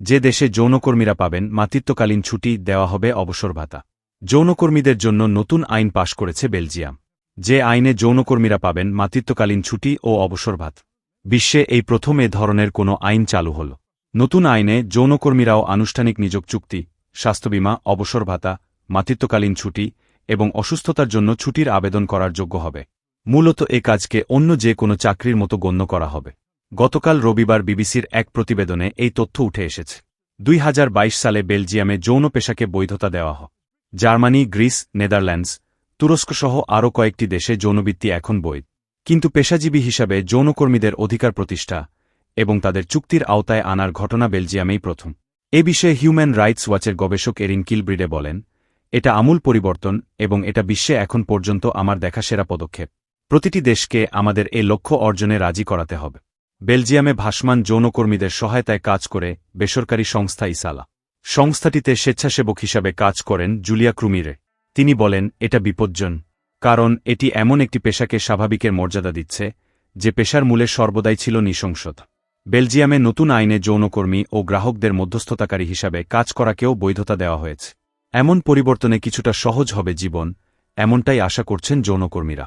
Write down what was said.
যে দেশে যৌনকর্মীরা পাবেন, মাতৃত্বকালীন ছুটি দেওয়া হবে অবসর ভাতা যৌনকর্মীদের জন্য নতুন আইন পাশ করেছে বেলজিয়াম। যে আইনে যৌনকর্মীরা পাবেন, মাতৃত্বকালীন ছুটি ও অবসর ভাত বিশ্বে এই প্রথম এ ধরনের কোনো আইন চালু হল। নতুন আইনে যৌনকর্মীরাও আনুষ্ঠানিক নিযোগ চুক্তি স্বাস্থ্যবীমা অবসর ভাতা মাতৃত্বকালীন ছুটি এবং অসুস্থতার জন্য ছুটির আবেদন করার যোগ্য হবে। মূলত এ কাজকে অন্য যে কোনো চাকরির মতো গণ্য করা হবে। গতকাল রবিবার বিবিসির এক প্রতিবেদনে এই তথ্য উঠে এসেছে। দুই হাজার বাইশ সালে বেলজিয়ামে যৌন পেশাকে বৈধতা দেওয়া হয়। জার্মানি, গ্রিস, নেদারল্যান্ডস, তুরস্কসহ আরও কয়েকটি দেশে যৌনবৃত্তি এখন বৈধ। কিন্তু পেশাজীবী হিসাবে যৌনকর্মীদের অধিকার প্রতিষ্ঠা এবং তাদের চুক্তির আওতায় আনার ঘটনা বেলজিয়ামেই প্রথম। এ বিষয়ে হিউম্যান রাইটস ওয়াচের গবেষক এরিন কিলব্রিডে বলেন, এটা আমূল পরিবর্তন এবং এটা বিশ্বে এখন পর্যন্ত আমার দেখা সেরা পদক্ষেপ। প্রতিটি দেশকে আমাদের এ লক্ষ্য অর্জনে রাজি করাতে হবে। বেলজিয়ামে ভাসমান যৌনকর্মীদের সহায়তায় কাজ করে বেসরকারি সংস্থা ইসালা। সংস্থাটিতে স্বেচ্ছাসেবক হিসাবে কাজ করেন জুলিয়া ক্রুমিরে। তিনি বলেন, এটা বিপজ্জন, কারণ এটি এমন একটি পেশাকে স্বাভাবিকের মর্যাদা দিচ্ছে, যে পেশার মূলে সর্বদাই ছিল নৃশংসতা। বেলজিয়ামে নতুন আইনে যৌনকর্মী ও গ্রাহকদের মধ্যস্থতাকারী হিসাবে কাজ করাকেও বৈধতা দেওয়া হয়েছে। এমন পরিবর্তনে কিছুটা সহজ হবে জীবন, এমনটাই আশা করছেন যৌনকর্মীরা।